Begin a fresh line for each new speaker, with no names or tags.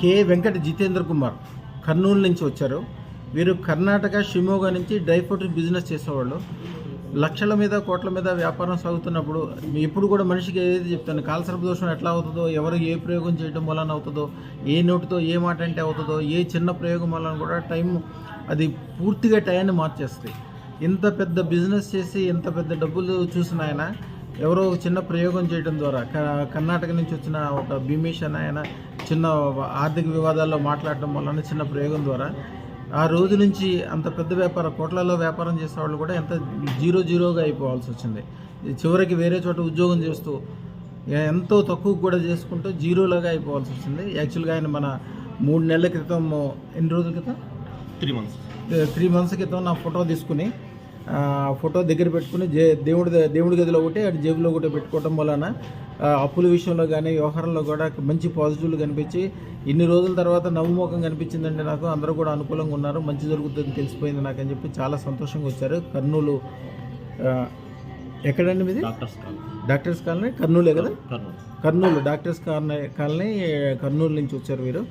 K. Venkata Jitendra Kumar Kurnool నుంచి వచ్చారు. వీరు కర్ణాటక షిమోగా నుంచి డ్రై ఫ్రూట్ బిజినెస్ చేసేవాళ్ళు. లక్షల మీద కోట్ల మీద వ్యాపారం సాగుతున్నప్పుడు ఎప్పుడు కూడా మనిషికి ఏది చెప్తాను కాలసర్ప దోషం ఎట్లా అవుతుందో ఎవరు ఏ ప్రయోగం చేయడం వలన అవుతుందో ఏ నోటితో ఏ మాట అంటే అవుతుందో ఏ చిన్న ప్రయోగం వలన కూడా టైం అది పూర్తిగా టైంని మార్చేస్తుంది ఇంత పెద్ద బిజినెస్ చేసి ఇంత పెద్ద డబ్బులు చూసిన ఆయన ఎవరో చిన్న ప్రయోగం చేయడం ద్వారా కర్ణాటక నుంచి వచ్చిన ఒక భీమేష్ అనే ఆయన చిన్న ఆర్థిక వివాదాల్లో మాట్లాడడం వలన చిన్న ప్రయోగం ద్వారా ఆ రోజు నుంచి అంత పెద్ద వ్యాపారం కోట్లలో వ్యాపారం చేసే వాళ్ళు కూడా ఎంత జీరో జీరోగా అయిపోవాల్సి వచ్చింది. చివరికి వేరే చోట ఉద్యోగం చేస్తూ ఎంతో తక్కువ కూడా చేసుకుంటూ జీరోలాగా అయిపోవాల్సి వచ్చింది. యాక్చువల్గా ఆయన మన మూడు నెలల క్రితం ఎన్ని రోజుల క్రితం?
Three months.
త్రీ మంత్స్ క్రితం నా ఫోటో తీసుకుని ఫోటో దగ్గర పెట్టుకుని జే దేవుడి దేవుడి గదిలో ఒకటి అటు జేబులో ఒకటి పెట్టుకోవడం వలన అప్పుల విషయంలో కానీ వ్యవహారంలో కూడా మంచి పాజిటివ్లు కనిపించి ఇన్ని రోజుల తర్వాత నవ్వుముఖం కనిపించిందంటే నాకు. అందరూ కూడా అనుకూలంగా ఉన్నారు. మంచి జరుగుతుంది తెలిసిపోయింది నాకు అని చెప్పి చాలా సంతోషంగా వచ్చారు. కర్నూలు ఎక్కడండి మీది?
డాక్టర్స్ కాల్
డాక్టర్స్ కాలనీ? కర్నూలే కదా? Kurnool. Doctors colony colony Kurnool నుంచి వచ్చారు వీరు